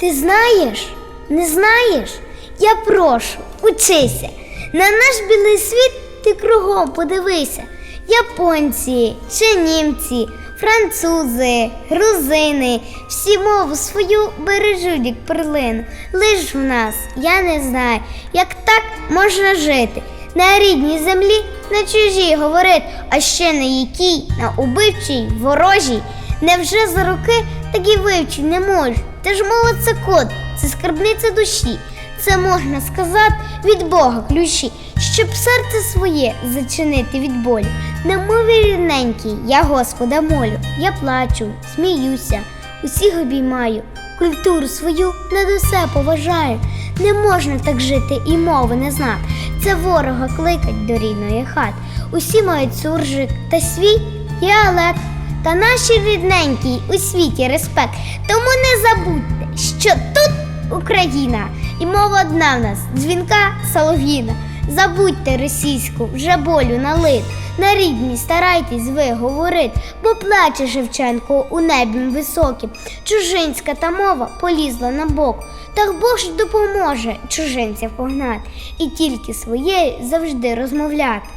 Ти знаєш? Не знаєш? Я прошу, учися. На наш білий світ ти кругом подивися. Японці, чи німці, французи, грузини, всі мову свою бережуть як перлину. Лиш в нас, я не знаю, як так можна жити. На рідній землі, на чужій говорить, а ще на якій, на убивчій, ворожій. Невже за роки так і вивчити не можу? Та ж мова це код, це скарбниця душі. Це можна сказати від Бога ключі, щоб серце своє зачинити від болю. На мові рідненькій я Господа молю, я плачу, сміюся, усіх обіймаю, культуру свою над усе поважаю. Не можна так жити і мови не знати. Це ворога кликать до рідної хати. Усі мають суржик та свій діалект. Та наші рідненькі у світі респект. Тому не забудьте, що тут Україна і мова одна в нас дзвінка солов'їна. Забудьте російську, вже болю налит. На рідній старайтесь ви говорить, бо плаче Шевченко у небі високим. Чужинська та мова полізла на бок. Так Бог ж допоможе чужинців погнати і тільки своєю завжди розмовляти.